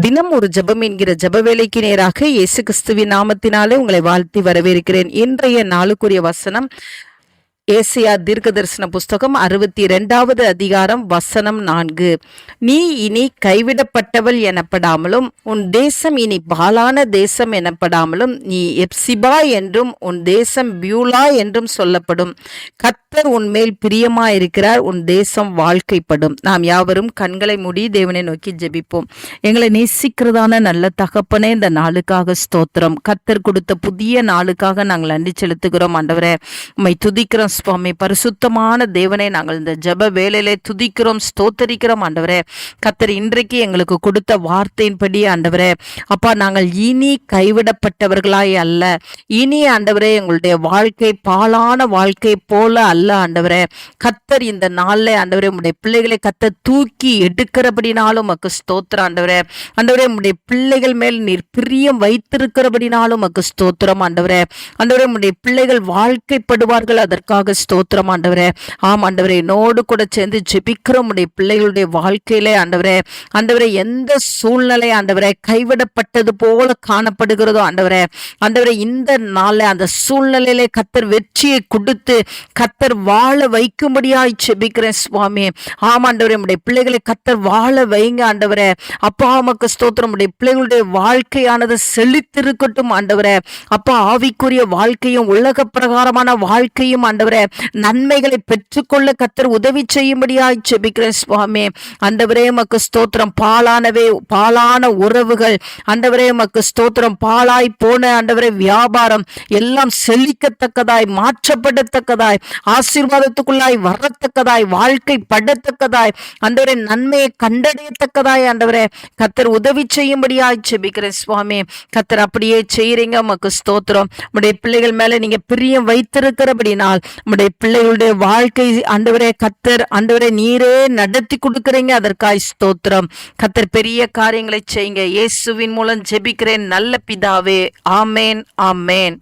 தினம் ஒரு ஜெபம் என்கிற ஜப வேலைக்கு நேராக இயேசு கிறிஸ்துவின் நாமத்தினாலே உங்களை வாழ்த்தி வரவேற்கிறேன். இன்றைய நாளுக்குரிய வசனம் ஏசியா தீர்க்க தரிசன புஸ்தகம் அறுபத்தி இரண்டாவது அதிகாரம் வசனம் நான்கு. நீ இனி கைவிடப்பட்டவள் எனப்படாமலும் உன் தேசம் இனி பாலான தேசம் எனப்படாமலும் நீ எப்சிபா என்றும் உன் தேசம் பியூலா என்றும் சொல்லப்படும். கத்தர் உன்மேல் பிரியமாயிருக்கிறார் உன் தேசம் வாழ்க்கைப்படும். நாம் யாவரும் கண்களை மூடி தேவனை நோக்கி ஜெபிப்போம். எங்களை நேசிக்கிறதான நல்ல தகப்பனே இந்த நாளுக்காக ஸ்தோத்திரம். கத்தர் கொடுத்த புதிய நாளுக்காக நாங்கள் நன்றி செலுத்துகிறோம். ஆண்டவரே உம்மை துதிக்கிறோம் சுவாமி பரிசுத்தமான தேவனை நாங்கள் இந்த ஜெப வேலையிலே துதிக்கிறோம் ஸ்தோத்தரிக்கிறோம் ஆண்டவரே. கத்தர் இன்றைக்கு எங்களுக்கு கொடுத்த வார்த்தையின்படி ஆண்டவரே. அப்பா நாங்கள் இனி கைவிடப்பட்டவர்களாய் அல்ல. இனி ஆண்டவரே எங்களுடைய வாழ்க்கை பாலான வாழ்க்கை போல அல்ல ஆண்டவரே. கத்தர் இந்த நாளில் ஆண்டவரே உடைய பிள்ளைகளை கத்த தூக்கி எடுக்கிறபடினாலும் உமக்கு ஸ்தோத்திரம் ஆண்டவரே. ஆண்டவரே உடைய பிள்ளைகள் மேல் நீர் பிரியம் வைத்திருக்கிறபடினாலும் உமக்கு ஸ்தோத்திரம் ஆண்டவரே. ஆண்டவரே உடைய பிள்ளைகள் வாழ்க்கைப்படுவார்கள் அதற்காக ஸ்தோத்திரம் ஆண்டவரே. ஆம் ஆண்டவரே என்னோடு கூட சேர்ந்து ஜெபிக்கிற உடைய பிள்ளைகளுடைய வாழ்க்கையிலே ஆண்டவரே. ஆண்டவரே எந்த சூழ்நிலை ஆண்டவரே கைவிடப்பட்டது போல காணப்படுகிறதோ ஆண்டவரே. ஆண்டவரே இந்த நாளில் அந்த சூழ்நிலையிலே கத்தர் வெற்றியை கொடுத்து கத்தர் வாழ வைக்கும்படியாய் ஜெபிக்கிறேன் சுவாமி. ஆம் ஆண்டவரே உடைய பிள்ளைகளை கத்தர் வாழ வைங்க ஆண்டவரே. அப்பா அம்மாக்கு ஸ்தோத்திரம் உடைய பிள்ளைகளுடைய வாழ்க்கையானது செழித்திருக்கட்டும் ஆண்டவரே. அப்பா ஆவிக்குரிய வாழ்க்கையும் உலக பிரகாரமான வாழ்க்கையும் ஆண்டவரே. நன்மைகளை பெற்றுக்கொள்ள கத்தர் உதவி செய்யும்படியாய் செபிக்கிறேன் சுவாமி. அந்த மக்கு ஸ்தோத்திரம். பாலானவே பாலான உறவுகள். ஆண்டவரே மக்கு ஸ்தோத்திரம். பாலாய் போன ஆண்டவரே வியாபாரம் எல்லாம் செழிக்கத்தக்கதாய் மாற்றப்படத்தக்கதாய் ஆசீர்வாதத்துக்குள்ளாய் வரத்தக்கதாய் வாழ்க்கை படத்தக்கதாய் அந்தவரே நன்மையை கண்டடையத்தக்கதாய் ஆண்டவரே கத்தர் உதவி செய்யும்படியாய் செபிக்கிறேன் சுவாமி. கத்தர் அப்படியே செய்யறீங்க மக்கு ஸ்தோத்திரம். உடைய பிள்ளைகள் மேல நீங்க பிரியம் வைத்திருக்கிறபடினால் நம்முடைய பிள்ளைகளுடைய வாழ்க்கை ஆண்டவரே கத்தர் ஆண்டவரே நீரே நடத்தி கொடுக்குறீங்க. அதற்காய் ஸ்தோத்திரம். கத்தர் பெரிய காரியங்களை செய்யுங்க. இயேசுவின் மூலம் ஜெபிக்கிறேன். நல்ல பிதாவே. ஆமேன் ஆமேன்.